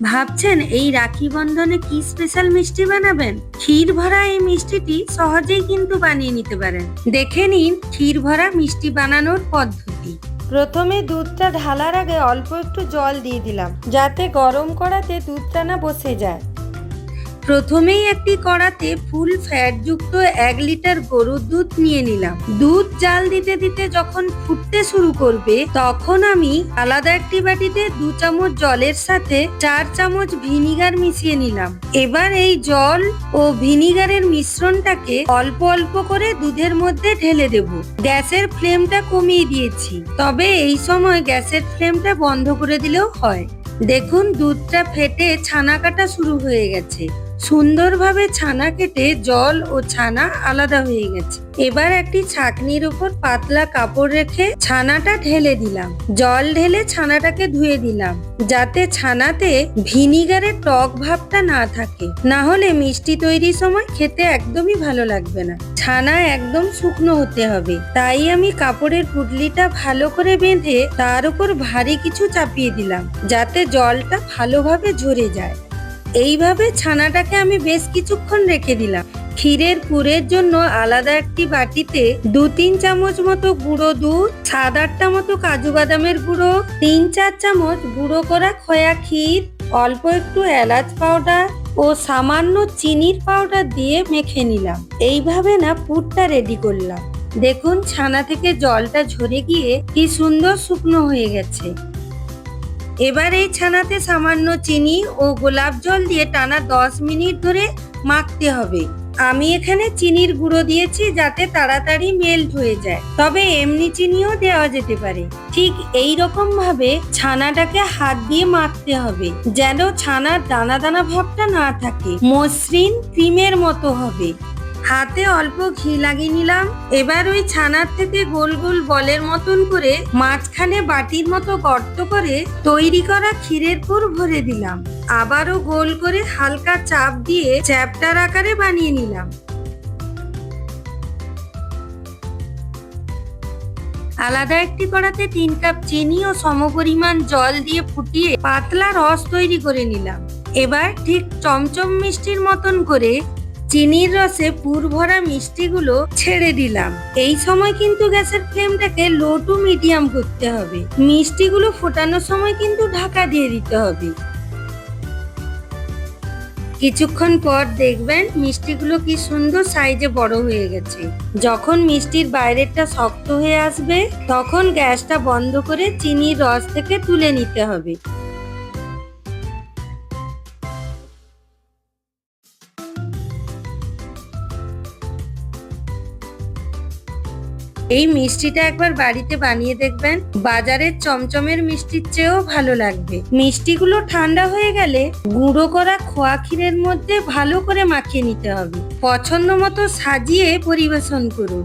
ভাবছেন এই রাখি বন্ধনে কি স্পেশাল মিষ্টি বানাবেন? ক্ষীর ভরা এই মিষ্টিটি সহজেই কিন্তু বানিয়ে নিতে পারেন। দেখে নিন ক্ষীর ভরা মিষ্টি বানানোর পদ্ধতি। প্রথমে দুধটা ঢালার আগে অল্প একটু জল দিয়ে দিলাম, যাতে গরম করাতে দুধটা না বসে যায়। প্রথমেই একটি কড়াতে ফুল ফ্যাট যুক্ত এক লিটার গরুর দুধ নিয়ে নিলাম। দুধ জাল দিতে দিতে যখন ফুটতে শুরু করবে, তখন আমি আলাদা একটি বাটিতে দু চামচ জলের সাথে চার চামচ ভিনিগার মিশিয়ে নিলাম। এবার এই জল ও ভিনিগারের মিশ্রণটাকে অল্প অল্প করে দুধের মধ্যে ঢেলে দেব। গ্যাসের ফ্লেমটা কমিয়ে দিয়েছি, তবে এই সময় গ্যাসের ফ্লেমটা বন্ধ করে দিলেও হয়। দেখুন, দুধটা ফেটে ছানা কাটা শুরু হয়ে গেছে। সুন্দরভাবে ছানা কেটে জল ও ছানা আলাদা হয়ে গেছে। এবার একটি ছাকনির উপর পাতলা কাপড় রেখে ছানাটা ঢেলে দিলাম। জল ঢেলে ছানাটাকে ধুয়ে দিলাম, যাতে ছানাতে ভিনিগারের টক ভাবটা না থাকে। না হলে মিষ্টি তৈরির সময় খেতে একদমই ভালো লাগবে না। ছানা একদম শুকনো হতে হবে। তাই আমি কাপড়ের পুটলিটা ভালো করে বেঁধে তার উপর ভারী কিছু চাপিয়ে দিলাম, যাতে জলটা ভালোভাবে ঝরে যায়। এইভাবে ছানাটাকে আমি বেশ কিছুক্ষণ রেখে দিলাম। ক্ষীরের পুরের জন্য আলাদা একটি বাটিতে দু তিন চামচ মতো গুঁড়ো দুধ, সাত আটটা মতো কাজু বাদামের গুঁড়ো, তিন চার চামচ গুঁড়ো করা খয়া ক্ষীর, অল্প একটু এলাচ পাউডার ও সামান্য চিনির পাউডার দিয়ে মেখে নিলাম। এইভাবে না পুরটা রেডি করলাম। দেখুন ছানা থেকে জলটা ঝরে গিয়ে কি সুন্দর শুকনো হয়ে গেছে। এবার এই ছানাতে সামান্য চিনি ও গোলাপ জল দিয়ে টানা দশ মিনিট ধরে মাখতে হবে। আমি এখানে চিনির গুঁড়ো দিয়েছি যাতে তাড়াতাড়ি মেল্ট হয়ে যায়। তবে এমনি চিনিও দেওয়া যেতে পারে। ঠিক এই রকম ভাবে ছানাটাকে হাত দিয়ে মাখতে হবে, যেন ছানার দানা দানা ভাবটা না থাকে। মসৃণ ক্রিমের মতো হবে। হাতে অল্প ঘি লাগিয়ে নিলাম। এবার ওই ছানার থেকে গোল গোল বলের মতন করে মাঝখানে বাটির মতো গর্ত করে তৈরি করা ক্ষীরের পুর ভরে দিলাম। আবারও গোল করে হালকা চাপ দিয়ে চ্যাপটার আকারে বানিয়ে নিলাম। আলাদা একটি কড়াতে তিন কাপ চিনি ও সমপরিমাণ জল দিয়ে ফুটিয়ে পাতলা রস তৈরি করে নিলাম। এবার ঠিক চমচম মিষ্টির মতন করে চিনির রসে পুর ভরা মিষ্টিগুলো ছেড়ে দিলাম। এই সময় কিন্তু গ্যাসের ফ্লেমটাকে লো টু মিডিয়াম করতে হবে। মিষ্টিগুলো ফোটানোর সময় কিন্তু ঢাকা দিয়ে দিতে হবে। কিছুক্ষণ পর দেখবেন মিষ্টিগুলো কি সুন্দর সাইজে বড় হয়ে গেছে। যখন মিষ্টির বাইরেরটা শক্ত হয়ে আসবে, তখন গ্যাসটা বন্ধ করে চিনির রস থেকে তুলে নিতে হবে। এই মিষ্টিটা একবার বাড়িতে বানিয়ে দেখবেন। বাজারের চমচমের মিষ্টির চেয়েও ভালো লাগবে। মিষ্টিগুলো ঠান্ডা হয়ে গেলে গুঁড়ো করা খোয়া ক্ষীরের মধ্যে ভালো করে মাখিয়ে নিতে হবে। পছন্দ মতো সাজিয়ে পরিবেশন করুন।